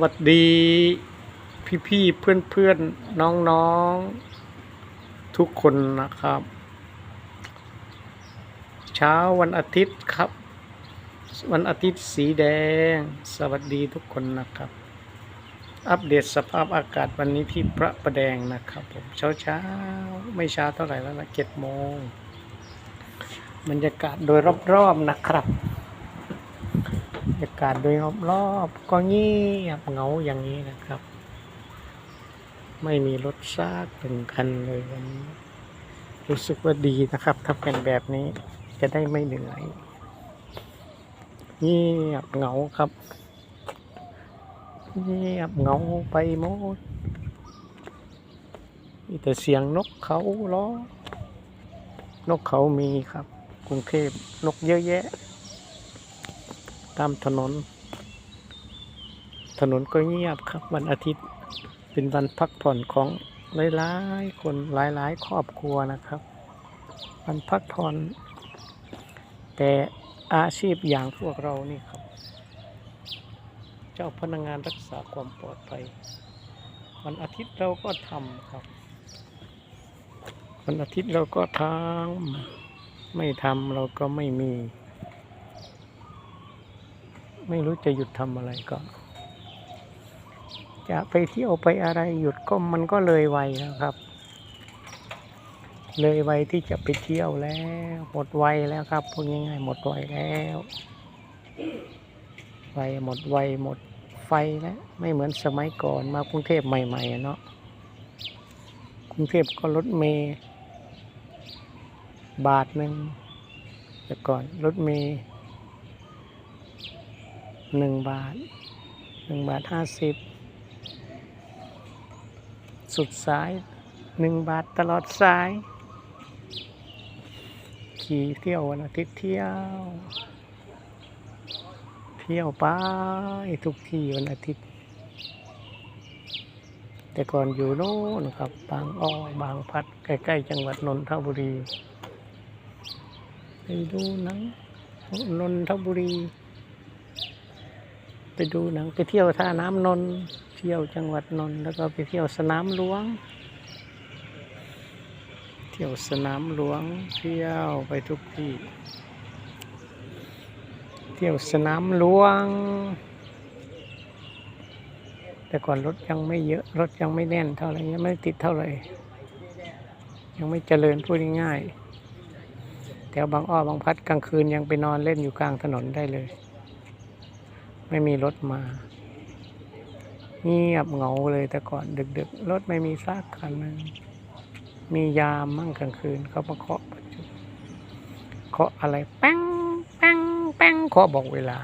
วัสดี พี่พี่ๆเพื่อนเพื่อนๆน้องน้องๆทุกคนนะครับ เช้าวันอาทิตย์ครับ วันอาทิตย์สีแดง สวัสดีทุกคนนะครับ อัปเดตสภาพอากาศวันนี้ที่พระประแดงนะครับผมเช้าเช้าๆไม่ช้าเท่าไหร่แล้วนะเจ็ดโมงบรรยากาศโดยรอบๆนะครับ ยากาศโดยรอบๆก็เงียบเงาอย่างนี้นะครับ ไม่มีรถซากถึงคันเลยวันนี้ รู้สึกว่าดีนะครับถ้าเป็นแบบนี้จะได้ไม่เหนื่อยเงียบเงาครับเงียบเงาไปหมดมีแต่เสียงนกเขาร้องนกเขามีครับกรุงเทพนกเยอะแยะามถนน ถนนก็เงียบครับ วันอาทิตย์เป็นวันพักผ่อนของหลายๆคนหลายๆ ครอบครัวนะครับ วันพักผ่อน แต่อาชีพอย่างพวกเรานี่ครับ เจ้าพนักงานรักษาความปลอดภัย วันอาทิตย์เราก็ทำครับ วันอาทิตย์เราก็ทำไม่ทำเราก็ไม่มี ไม่รู้จะหยุดทำอะไรก็ จะไปเที่ยวไปอะไรหยุดก็มันก็เลยวัยแล้วครับ เลยวัยที่จะไปเที่ยวแล้วหมดวัยแล้วครับพูดง่ายๆหมดวัยแล้ววัยหมดวัยหมดไฟแล้วไม่เหมือนสมัยก่อนมากรุงเทพใหม่ๆเนาะกรุงเทพก็รถเมย์บาทหนึ่งแต่ก่อนรถเมย์ หนึ่งบาทหนึ่งบาทห้าสิบสุดสายหนึ่งบาทตลอดสาย ขี่เที่ยววันอาทิตย์เที่ยว เที่ยวไปทุกที่วันอาทิตย์ แต่ก่อนอยู่โน่นครับ บางอ้อบางพัด ใกล้ ๆ จังหวัดนนทบุรี ไปดูหนังนนทบุรี ไปดูหนังไปเที่ยวท่าน้ำนนท์เที่ยวจังหวัดนนท์แล้วก็ไปเที่ยวสนามหลวง เที่ยวสนามหลวง เที่ยวไปทุกที่ เที่ยวสนามหลวง แต่ก่อนรถยังไม่เยอะรถยังไม่แน่นเท่าไหร่ยังไม่ติดเท่าไหร่ยังไม่เจริญพูดง่ายๆแถวบางอ้อบางพัดกลางคืนยังไปนอนเล่นอยู่กลางถนนได้เลย ไม่มีรถมา เงียบเหงาเลยแต่ก่อนดึกๆ รถไม่มีซากคันนึงมียามมั่งกลางคืนเขามาเคาะประจุเคาะอะไรแป้งแป้งแป้งเคาะบอกเวลา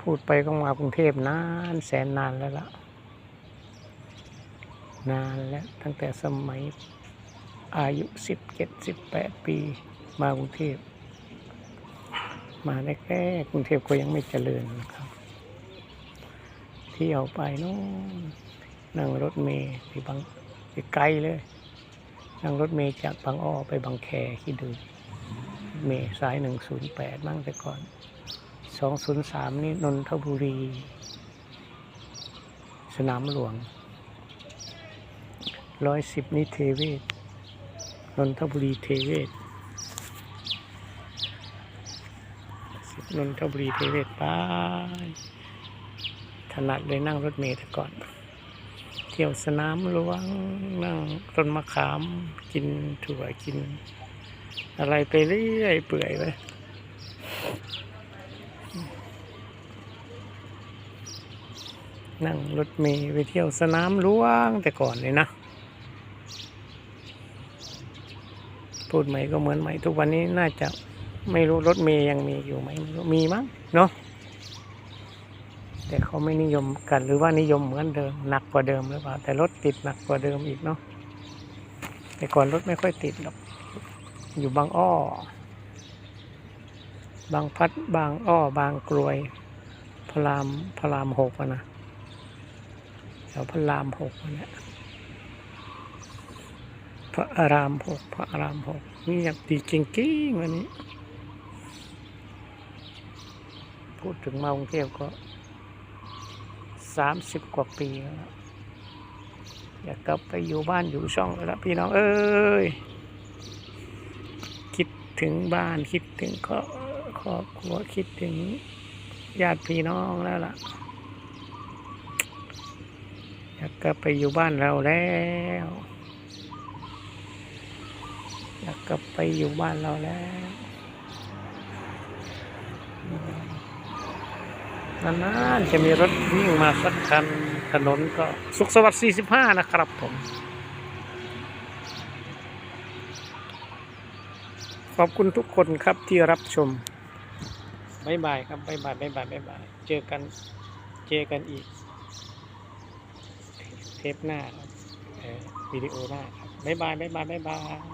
พูดไปก็มากรุงเทพนานแสนนานแล้วล่ะ นานแล้วตั้งแต่สมัยอายุสิบเจ็ดสิบแปดปีมากรุงเทพ มาแรกๆกรุงเทพก็ยังไม่เจริญนะครับเที่ยวไปโน่นนั่งรถเมล์ไปบางไปไกลเลย นั่งรถเมล์จากบางอ้อไปบางแคคิดดูเมล์สายหนึ่งศูนย์แปดมั่งแต่ก่อนสองศูนย์สามนี่นนทบุรี สนามหลวงร้อยสิบนี่เทเวศนนทบุรีเทเวศ นนทบุรีเทเวศไปถนัดเลยนั่งรถเมล์แต่ก่อน เที่ยวสนามหลวงนั่งต้นมะขาม กินถั่วกิน อะไรไปเรื่อยเปื่อยไปนั่งรถเมล์ไปเที่ยวสนามหลวงแต่ก่อนเลยนะพูดใหม่ก็เหมือนใหม่ทุกวันนี้น่าจะ ไม่รู้รถเมย์ยังมีอยู่ไหมไม่รู้มีมั้งเนาะแต่เขาไม่นิยมกันหรือว่านิยมเหมือนเดิมหนักกว่าเดิมหรือเปล่า แต่รถติดหนักกว่าเดิมอีกเนาะแต่ก่อนรถไม่ค่อยติดหรอกอยู่บางอ้อ บางพัดบางอ้อ บางกลวย พระรามพระรามหกนะแถวพระรามหกเนี่ยพระอารามหกพระอารามหกเงียบดีจริงๆวันนี้ พูดถึงมากรุงเทพก็สามสิบกว่าปีแล้วอยากกลับไปอยู่บ้านอยู่ช่องแล้วพี่น้องเอ้ยคิดถึงบ้านคิดถึงครอบครอบครัวคิดถึงญาติพี่น้องแล้วล่ะ อยากกลับไปอยู่บ้านเราแล้ว อยากกลับไปอยู่บ้านเราแล้ว นานๆจะมีรถวิ่งมาสักคันถนนก็สุขสวัสดิ์45 นะครับผม ขอบคุณทุกคนครับที่รับชมบายบายครับบายบายบายบายบายบายเจอกันเจอกันอีก เทปหน้าวิดีโอหน้าครับบายบายบายบายบายบาย